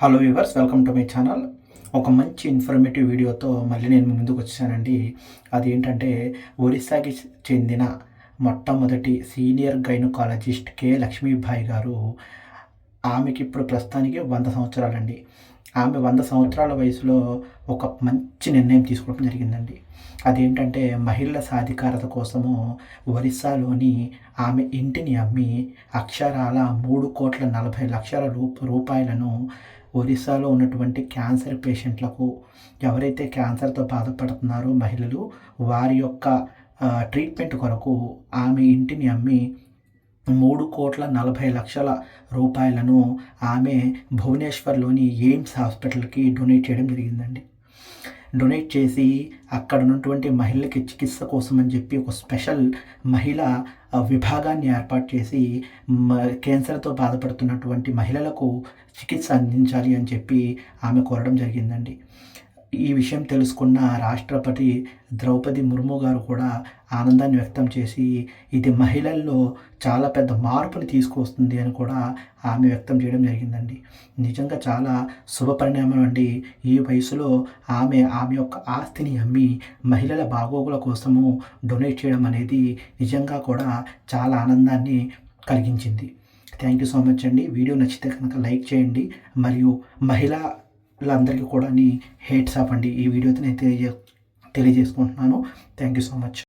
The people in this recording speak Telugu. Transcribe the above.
Hello viewers welcome to my channel ఒక మంచి ఇన్ఫర్మేటివ్ వీడియోతో మళ్ళీ నేను ముందుకు వచ్చానండి. అది ఏంటంటే ఒరిస్సాకి చెందిన మొట్టమొదటి సీనియర్ గైనకాలజిస్ట్ కె లక్ష్మీభాయ్ గారు ఆమెకి ఇప్పుడు ప్రస్తుతానికి వంద సంవత్సరాలండి. ఆమె వంద సంవత్సరాల వయసులో ఒక మంచి నిర్ణయం తీసుకోవడం జరిగిందండి. అదేంటంటే మహిళల సాధికారత కోసము ఒరిస్సాలోని ఆమె ఇంటిని అమ్మి అక్షరాల మూడు కోట్ల నలభై లక్షల రూప రూపాయలను ఒరిస్సాలో ఉన్నటువంటి క్యాన్సర్ పేషెంట్లకు ఎవరైతే క్యాన్సర్తో బాధపడుతున్నారో మహిళలు వారి యొక్క ట్రీట్మెంట్ కొరకు ఆమె ఇంటిని అమ్మి మూడు కోట్ల నలభై లక్షల రూపాయలను ఆమె భువనేశ్వర్లోని ఎయిమ్స్ హాస్పిటల్కి డొనేట్ చేయడం జరిగిందండి. డొనేట్ చేసి అక్కడ ఉన్నటువంటి మహిళలకి చికిత్స కోసం అని చెప్పి ఒక స్పెషల్ మహిళ విభాగాన్ని ఏర్పాటు చేసి మ- క్యాన్సర్తో బాధపడుతున్నటువంటి మహిళలకు చికిత్స అందించాలి అని చెప్పి ఆమె కోరడం జరిగిందండి. ఈ విషయం తెలుసుకున్న రాష్ట్రపతి ద్రౌపది ముర్ము గారు కూడా ఆనందాన్ని వ్యక్తం చేసి ఇది మహిళల్లో చాలా పెద్ద మార్పుని తీసుకొస్తుంది అని కూడా ఆమె వ్యక్తం చేయడం జరిగిందండి. నిజంగా చాలా శుభ పరిణామం అండి. ఈ వయసులో ఆమె ఆమె యొక్క ఆస్తిని అమ్మి మహిళల బాగోగుల కోసము డొనేట్ చేయడం అనేది నిజంగా కూడా చాలా ఆనందాన్ని కలిగించింది. థ్యాంక్ యూ సో మచ్ అండి. వీడియో నచ్చితే కనుక లైక్ చేయండి. మరియు వీళ్ళందరికీ కూడా హేట్స్ ఆఫ్ అండి ఈ వీడియోతో నేను తెలియజే తెలియజేసుకుంటున్నాను. Thank you so much